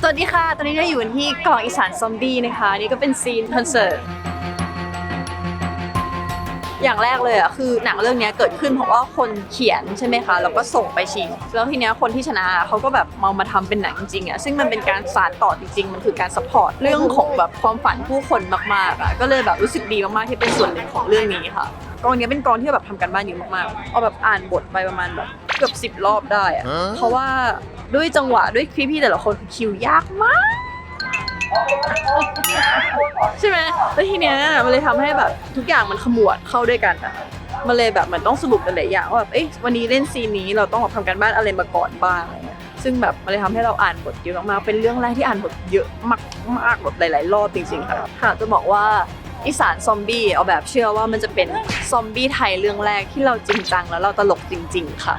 สวัสดีค่ะ ตอนนี้เราอยู่ที่กองอีสานซอมบี้นะคะ นี่ก็เป็นซีนคอนเสิร์ต อย่างแรกเลยอะคือหนังเรื่องนี้เกิดขึ้นเพราะว่าคนเขียนใช่ไหมคะ แล้วก็ส่งไปชิง แล้วทีเนี้ยคนที่ชนะเขาก็แบบมามาทำเป็นหนังจริงๆอะ ซึ่งมันเป็นการสานต่อจริงๆ มันคือการสปอร์ตเรื่องของแบบความฝันผู้คนมากๆอะ ก็เลยแบบรู้สึกดีมากๆที่เป็นส่วนหนึ่งของเรื่องนี้ค่ะกองนี้เป็นกองที่แบบทำกันบ้านเยอะมากๆ เอาแบบอ่านบทไปประมาณแบบ เกือบสิบรอบได้อะเพราะว่าด้วยจังหวะด้วยพี่ๆแต่ละคนคือคิวยากมาก ใช่ไหมแล้วทีเนี้ยมันเลยทำให้แบบทุกอย่างมันขมวดเข้าด้วยกันอะมันเลยแบบมันต้องสรุปหลายๆอย่างว่าแบบเอ๊ะวันนี้เล่นซีนนี้เราต้องแบบทำการบ้านอะไรมาก่อนบ้างอะไรเงี้ยซึ่งแบบมันเลยทำให้เราอ่านบทเยอะมากๆเป็นเรื่องแรกที่อ่านบทเยอะมากๆแบบหลาย ๆ รอบจริงๆค่ะค่ะจะบอกว่า อีสานซอมบี้เอาแบบเชื่อว่ามันจะเป็นซอมบี้ไทยเรื่องแรกที่เราจริงจังแล้วเราตลกจริง ๆ ค่ะ